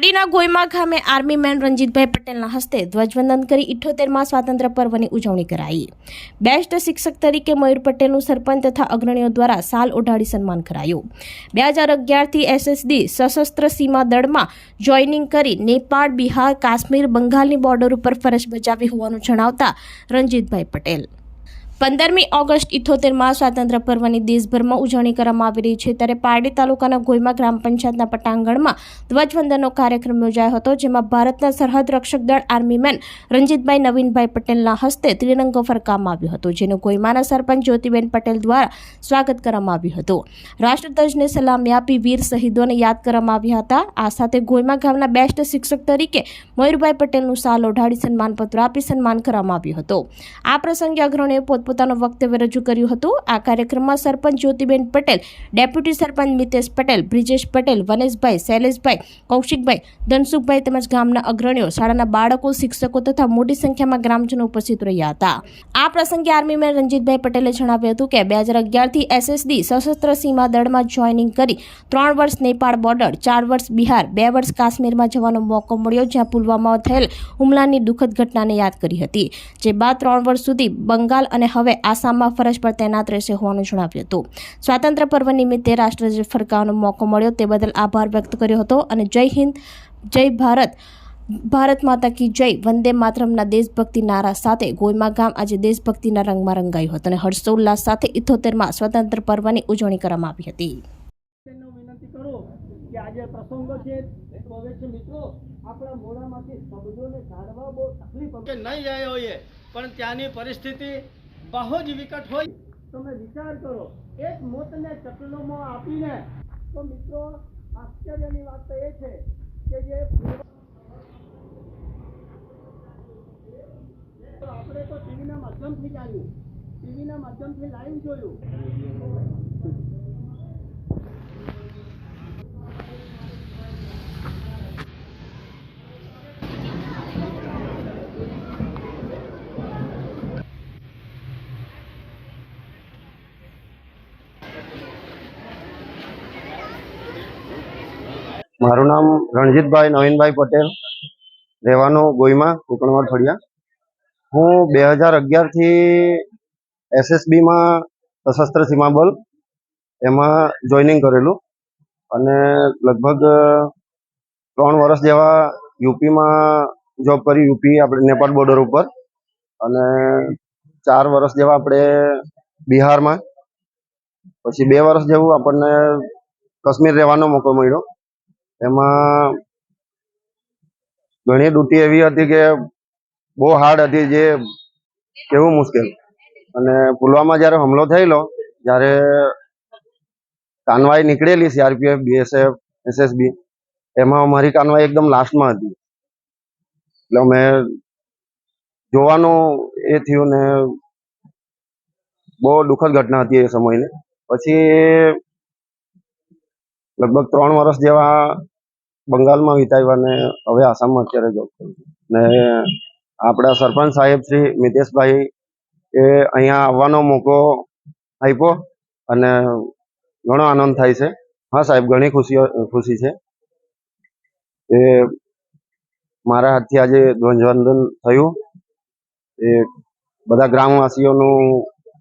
પારડીના ગોયમા ગામે army main રંજીતભાઈ પટેલના હસ્તે ધ્વજવંદન કરી ઇઠ્ઠોતેરમાં સ્વાતંત્ર્ય પર્વની ઉજવણી કરાઈ. બેસ્ટ શિક્ષક તરીકે મયુર પટેલનું સરપંચ તથા અગ્રણીઓ દ્વારા સાલ ઓઢાડી સન્માન કરાયું. બે હજાર અગિયારથી એસએસડી સશસ્ત્ર સીમા દળમાં જોઈનિંગ કરી નેપાળ, બિહાર, કાશ્મીર, બંગાળની બોર્ડર ઉપર ફરજ બજાવી હોવાનું જણાવતા રંજીતભાઈ પટેલ પંદરમી ઓગસ્ટ ઇથોતેરમાં સ્વાતંત્ર્ય પર્વની દેશભરમાં ઉજવણી કરવામાં આવી રહી છે. ત્યારે પારડી તાલુકાના ગોયમા ગ્રામ પંચાયતના પટાંગણમાં ધ્વજવંદનનો કાર્યક્રમ યોજાયો હતો, જેમાં ભારતના સરહદ રક્ષક દળ આર્મીમેન રંજીતભાઈ, નવીનભાઈ પટેલના હસ્તે ત્રિરંગો ફરકાવવામાં આવ્યો હતો, જેનું ગોયમાના સરપંચ જ્યોતિબેન પટેલ દ્વારા સ્વાગત કરવામાં આવ્યું હતું. રાષ્ટ્રધ્વજને સલામી આપી વીર શહીદોને યાદ કરવામાં આવ્યા હતા. આ સાથે ગોયમા ગામના બેસ્ટ શિક્ષક તરીકે મયુરભાઈ પટેલનું સાલ ઓઢાડી સન્માનપત્ર આપી સન્માન કરવામાં આવ્યું હતું. આ પ્રસંગે અગ્રણીએ પોતપોતાનું વક્તવ્ય રજૂ કર્યું હતું. આ કાર્યક્રમમાં સરપંચ જ્યોતિબેન પટેલ, ડેપ્યુટી સરપંચ મિતેશ પટેલ, બ્રિજેશ પટેલ, વનેશભાઈ, શૈલેષભાઈ, કૌશિકભાઈ, ધનસુખભાઈ તેમજ ગામના અગ્રણીઓ, શાળાના બાળકો, શિક્ષકો તથા મોટી સંખ્યામાં ગ્રામજનો ઉપસ્થિત રહ્યા હતા. આ પ્રસંગે આર્મીમેન રંજીતભાઈ પટેલે જણાવ્યું હતું કે, બે હજાર અગિયારથી એસએસડી સશસ્ત્ર સીમા દળમાં જોઈનિંગ કરી ત્રણ વર્ષ નેપાળ બોર્ડર, ચાર વર્ષ બિહાર, બે વર્ષ કાશ્મીરમાં જવાનો મોકો મળ્યો, જ્યાં પુલવામામાં થયેલ હુમલાની દુઃખદ ઘટનાને યાદ કરી હતી. જે બાદ ત્રણ વર્ષ સુધી બંગાળ અને હવે આસામમાં ફરજ પર તૈનાત રહેશે હોવાનું જણાવ્યું હતું. સ્વાતંત્ર્ય પર્વ નિમિત્તે રાષ્ટ્રધ્વજ ફરકાવવાનો મોકો મળ્યો તે બદલ આભાર વ્યક્ત કર્યો હતો અને જય હિન્દ જય ભારત ભારત માતા કી જય વંદે માતરમના દેશભક્તિ નારા સાથે ગોયમા ગામ આજે દેશભક્તિના રંગમાં રંગાયું હતું અને હર્ષોલ્લાસ સાથે ઇથોતેરમાં સ્વતંત્ર પર્વની ઉજવણી કરવામાં આવી હતી. આજે પ્રસંગો છે હવે છે મિત્રો આપણા મોઢામાંથી શબ્દોને કાઢવા બહુ તકલીફ કે નહીં જાય હોઈએ પણ ત્યાંની પરિસ્થિતિ બહુ જ વિકટ હોય. તમે વિચાર કરો, એક મોતને ચકલોમાં આપીને, તો મિત્રો, આશ્ચર્યની વાત તો એ છે કે જે આપણે તો ટીવીના માધ્યમથી જાણ્યું. ટીવીના માધ્યમથી લાઈવ જોયું. મારું નામ રણજીતભાઈ નવીનભાઈ પટેલ, રહેવાનું ગોઈમાં, કુકણવાડ ફળિયા. હું બે હજાર અગિયારથી એસએસબીમાં સશસ્ત્ર સીમા બલ એમાં જોઈનિંગ કરેલું અને લગભગ ત્રણ વર્ષ જેવા યુપીમાં જોબ કરી, યુપી આપણે નેપાળ બોર્ડર ઉપર અને ચાર વર્ષ જેવા આપણે બિહારમાં. પછી બે વર્ષ જેવું આપણને કાશ્મીર રહેવાનો મોકો મળ્યો. એમાં ઘણી ડ્યુટી એવી હતી કે બહુ હાર્ડ હતી જે કેવું મુશ્કેલ. અને પુલવામા જ્યારે હુમલો થયેલો, જ્યારે કાનવાઈ નીકળેલી સીઆરપીએફ બીએસએફ એસએસબી એમાં અમારી કાનવાઈ એકદમ લાસ્ટમાં હતી. એટલે અમે જોવાનું એ થયું ને બહુ દુઃખદ ઘટના હતી એ સમયની. પછી લગભગ ત્રણ વર્ષ જેવા બંગાળમાં વિતાવ્યા ને હવે આસામમાં અત્યારે જોબ કરું ને આપણા સરપંચ સાહેબ શ્રી મિતેશભાઈ એ અહીંયા આવવાનો મોકો આપ્યો અને ઘણો આનંદ થાય છે. હા સાહેબ, ઘણી ખુશીઓ ખુશી છે. એ મારા હાથથી આજે ધ્વજવંદન થયું. એ બધા ગ્રામવાસીઓનું